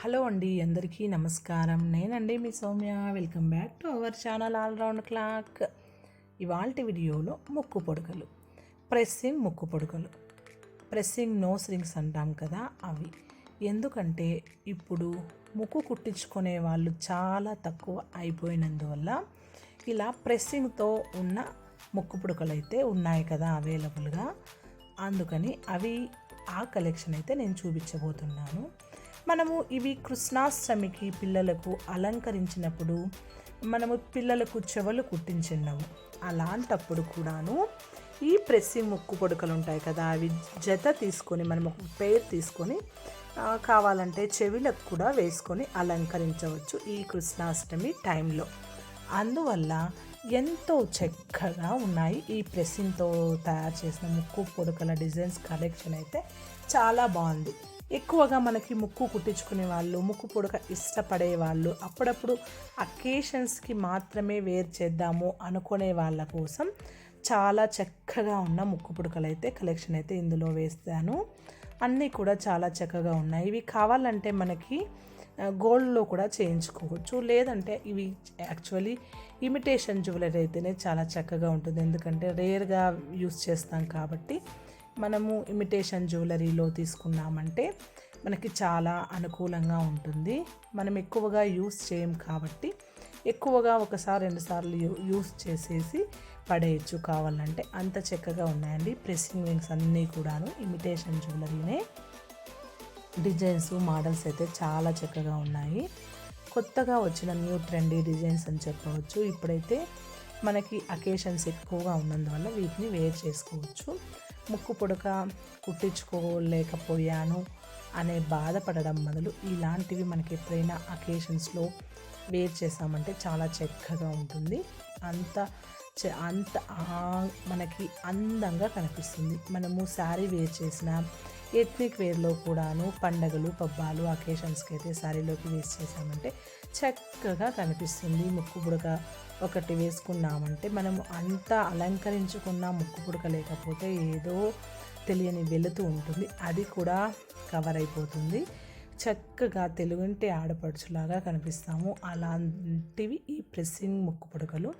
Hello అండి అందరికీ నమస్కారం. నేనండి మీ Soumya. Welcome back to our channel all round clock ఇవాళ వీడియోలో ముక్కు పొడకలు ప్రెస్సింగ్ ముక్కు పొడకలు ప్రెస్సింగ్ నోస్ రింగ్స్ అంటాం కదా అవి. ఎందుకంటే ఇప్పుడు ముక్కు కుట్టించుకునే వాళ్ళు చాలా తక్కువ అయిపోయినందువల్ల ఇలా ప్రెస్సింగ్తో ఉన్న ముక్కు పుడకలు అయితే ఉన్నాయి కదా అవైలబుల్గా అందుకని అవి ఆ కలెక్షన్ అయితే నేను చూపించబోతున్నాను. మనము ఇవి కృష్ణాష్టమికి పిల్లలకు అలంకరించినప్పుడు మనము పిల్లలకు చెవులు కుట్టించినాము అలాంటప్పుడు కూడాను ఈ ప్రెస్సింగ్ ముక్కు పొడకలు ఉంటాయి కదా అవి జత తీసుకొని మనం ఒక పేరు తీసుకొని కావాలంటే చెవిలకు కూడా వేసుకొని అలంకరించవచ్చు ఈ కృష్ణాష్టమి టైంలో. అందువల్ల ఎంతో చక్కగా ఉన్నాయి ఈ ప్రెస్సింగ్తో తయారు చేసిన ముక్కు పొడకల డిజైన్స్ కలెక్షన్ అయితే చాలా బాగుంది. ఎక్కువగా మనకి ముక్కు కుట్టించుకునే వాళ్ళు ముక్కు పొడక ఇష్టపడే వాళ్ళు అప్పుడప్పుడు అకేషన్స్కి మాత్రమే వేర్ చేద్దాము అనుకునే వాళ్ళ కోసం చాలా చక్కగా ఉన్న ముక్కు పుడకలు అయితే కలెక్షన్ అయితే ఇందులో వేస్తాను. అన్నీ కూడా చాలా చక్కగా ఉన్నాయి. ఇవి కావాలంటే మనకి గోల్డ్లో కూడా చేయించుకోవచ్చు. లేదంటే ఇవి యాక్చువల్లీ ఇమిటేషన్ జ్యువెలరీ అయితేనే చాలా చక్కగా ఉంటుంది. ఎందుకంటే రేర్గా యూస్ చేస్తాం కాబట్టి మనము ఇమిటేషన్ జ్యువెలరీలో తీసుకున్నామంటే మనకి చాలా అనుకూలంగా ఉంటుంది. మనం ఎక్కువగా యూస్ చేయం కాబట్టి ఎక్కువగా ఒకసారి రెండుసార్లు యూ యూస్ చేసేసి పడేయచ్చు కావాలంటే. అంత చక్కగా ఉన్నాయండి ప్రెస్సింగ్ వింగ్స్ అన్నీ కూడాను. ఇమిటేషన్ జ్యువెలరీనే డిజైన్స్ మోడల్స్ అయితే చాలా చక్కగా ఉన్నాయి. కొత్తగా వచ్చిన న్యూ ట్రెండీ డిజైన్స్ అని చెప్పవచ్చు. ఇప్పుడైతే మనకి అకేషన్స్ ఎక్కువగా ఉన్నందువల్ల వీటిని వేర్ చేసుకోవచ్చు. ముక్కు పుడక కుట్టించుకోలేకపోయాను అనే బాధపడడం మొదలు ఇలాంటివి మనకి ఎప్పుడైనా అకేషన్స్లో వేర్ చేసామంటే చాలా చక్కగా ఉంటుంది. అంత చ- అంత మనకి అందంగా కనిపిస్తుంది. మనము శారీ వేర్ చేసిన ఎథ్నిక్ వేర్లో కూడాను పండగలు పబ్బాలు అకేషన్స్కి అయితే శారీలోకి వేస్ట్ చేసామంటే చక్కగా కనిపిస్తుంది. ముక్కు పుడక ఒకటి వేసుకున్నామంటే మనము అంతా అలంకరించుకున్న ముక్కు పుడక లేకపోతే ఏదో తెలియని వెళుతూ ఉంటుంది. అది కూడా కవర్ అయిపోతుంది. చక్కగా తెలుగుంటి ఆడపడుచులాగా కనిపిస్తాము. అలాంటివి ఈ ప్రెస్సింగ్ ముక్కు పుడకలు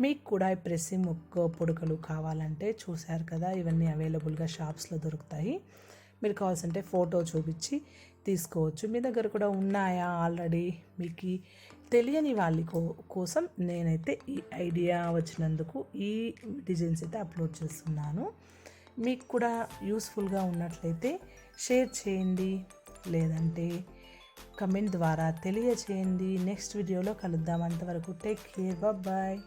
మీకు కూడా ఈ ప్రెస్సింగ్ ముక్కు పుడకలు కావాలంటే చూశారు కదా ఇవన్నీ అవైలబుల్గా షాప్స్లో దొరుకుతాయి. మీరు కావాల్సింటే ఫోటో చూపించి తీసుకోవచ్చు. మీ దగ్గర కూడా ఉన్నాయా ఆల్రెడీ? మీకు తెలియని వాళ్ళ కో- కోసం నేనైతే ఈ ఐడియా వచ్చినందుకు ఈ డిజైన్స్ అయితే అప్లోడ్ చేస్తున్నాను. మీకు కూడా యూస్ఫుల్గా ఉన్నట్లయితే షేర్ చేయండి. లేదంటే కమెంట్ ద్వారా తెలియచేయండి నెక్స్ట్ వీడియోలో కలుద్దాం. అంతవరకు టేక్ కేర్. బాయ్.